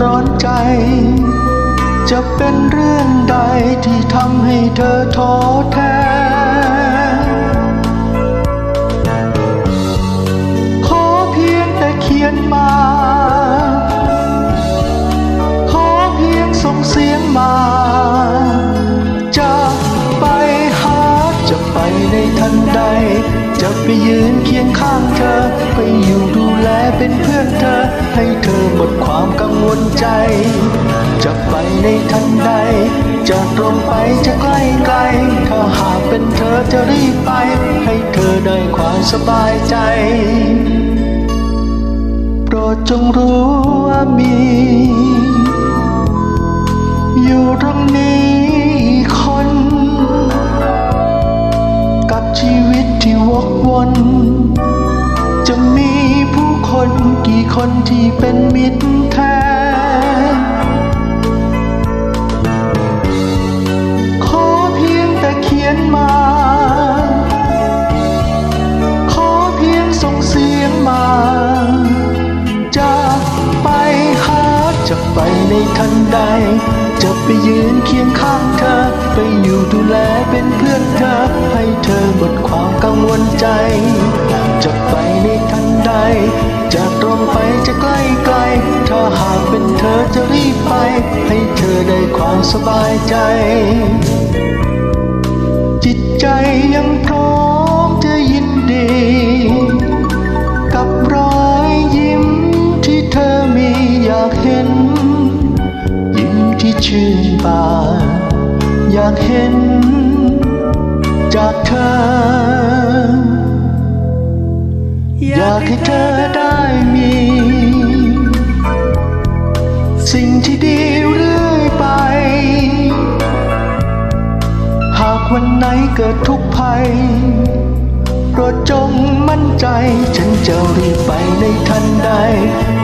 ร้อนใจ จะเป็นเรื่องใดที่ทำให้เธอท้อแท้ ขอเพียงแต่เขียนมา ขอเพียงส่งเสียงมา จะไปหาจะไปในทันใด จะไปยืนเคียงข้างเธอไปอยู่ดูแล เป็นเพื่อนเธอ ให้เธอหมดความกังวลใจ จะไปในทันใด จะตรงไปจะใกล้ไกล ถ้าหากเป็นเธอจะรีบไป ให้เธอได้ความสบายใจ โปรดจงรู้ว่ามี อยู่ตรงนี้ คนที่เป็นมิตรแท้ขอเพียงแต่เขียนมา ขอเพียงส่งเสียงมา จะไปหาจะไปในทันใด จะไปยืนเคียงข้างเธอ ไปอยู่ดูแลเป็นเพื่อนเธอ ให้เธอหมดความกังวลใจ จะใกล้ไกล ถ้าหากเป็นเธอจะรีบไป ให้เธอได้ความสบายใจ จิตใจยังพร้อมจะยินดี กับรอยยิ้มที่เธอมีอยากเห็น ยิ้มที่ชื่นบานอยากเห็น จากเธออยากให้เธอได้มี สิ่งที่ดีเรื่อยไป หากวันไหนเกิดทุกข์ภัยโปรดจงมั่นใจ ฉันจะรีบไปในทันใด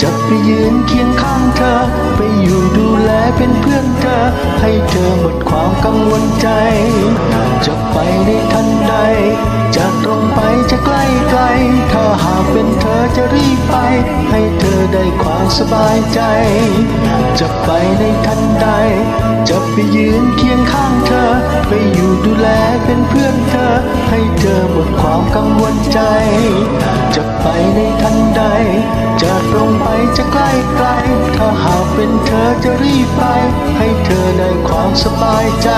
จะไปยืนเคียงข้างเธอ ไปอยู่ดูแลเป็นเพื่อนเธอ ให้เธอหมดความกังวลใจ จะไปในทันใด จะตรงไปจะใกล้ไกล ถ้าหากเป็นเธอจะรีบไป ให้เธอ ได้ความสบายใจ จะไปในทันใด จะไปยืนเคียงข้างเธอ ไปอยู่ดูแลเป็นเพื่อนเธอ ให้เธอหมดความกังวลใจ จะไปในทันใด จะตรงไปจะใกล้ไกล ถ้าหากเป็นเธอจะรีบไป ให้เธอได้ความสบายใจ